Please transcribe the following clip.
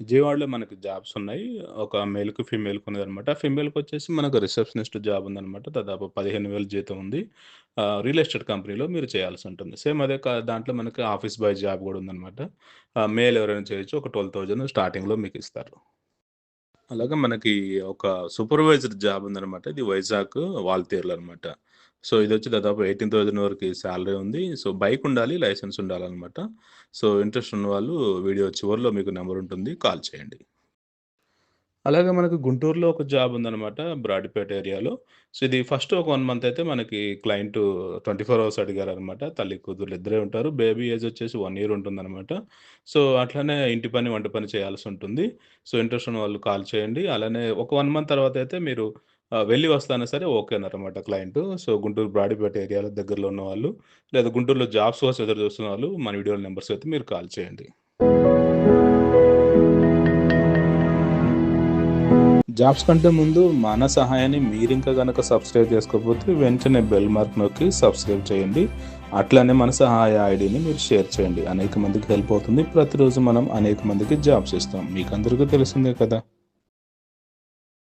విజయవాడలో మనకి జాబ్స్ ఉన్నాయి. ఒక మేల్‌కి, ఫీమేల్‌కి ఉన్నదనమాట. ఫీమేల్‌కి వచ్చేసి మనకు రిసెప్షనిస్ట్ జాబ్ ఉందనమాట. దాదాపు 15,000 జీతం ఉంది. రియల్ ఎస్టేట్ కంపెనీలో మీరు చేయాల్సి ఉంటుంది. సేమ్ అదే దాంట్లో మనకి ఆఫీస్ బాయ్ జాబ్ కూడా ఉందనమాట. మేల్ ఎవరైనా చేయొచ్చు. ఒక 12,000 స్టార్టింగ్‌లో మీకు ఇస్తారు. అలాగే మనకి ఒక సూపర్వైజర్ జాబ్ ఉందనమాట. ఇది వైజాగ్ వాల్తేరులో అనమాట. సో, ఇది వచ్చి దాదాపు ఎయిటీన్ థౌజండ్ వరకు సాలరీ ఉంది. సో, బైక్ ఉండాలి, లైసెన్స్ ఉండాలన్నమాట సో, ఇంట్రెస్ట్ ఉన్న వాళ్ళు వీడియో చివరిలో మీకు నెంబర్ ఉంటుంది. కాల్ చేయండి. అలాగే మనకు గుంటూరులో ఒక జాబ్ ఉందనమాట. బ్రాడీపేట ఏరియాలో. సో, ఇది ఫస్ట్ ఒక వన్ మంత్ అయితే మనకి క్లయింట్ 24 అవర్స్ అడిగారనమాట. తల్లి, కూతురు ఇద్దరే ఉంటారు. బేబీ ఏజ్ వచ్చేసి వన్ ఇయర్ ఉంటుందనమాట. సో, అట్లనే ఇంటి పని, వంట పని చేయాల్సి ఉంటుంది. సో, ఇంట్రెస్ట్ ఉన్న వాళ్ళు కాల్ చేయండి. అలానే ఒక వన్ మంత్ తర్వాత అయితే మీరు వెళ్ళి వెళ్ళి సరే ఓకే అన్నారన్నమాట క్లయింట్. సో, గుంటూరు బ్రాడీపేట ఏరియాలో దగ్గరలో ఉన్నవాళ్ళు, లేదా గుంటూరులో జాబ్స్ కోసం ఎదురు చూస్తున్న వాళ్ళు మన వీడియోల నెంబర్స్ అయితే మీరు కాల్ చేయండి. జాబ్స్ కంటే ముందు మన సహాయాన్ని మీరు ఇంకా కనుక సబ్స్క్రైబ్ చేసుకోకపోతే వెంటనే బెల్ మార్క్ నొక్కి సబ్స్క్రైబ్ చేయండి. అట్లనే మన సహాయ ఐడిని మీరు షేర్ చేయండి. అనేక మందికి హెల్ప్ అవుతుంది. ప్రతిరోజు మనం అనేక మందికి జాబ్స్ ఇస్తాం. మీకు అందరికీ తెలిసిందే కదా!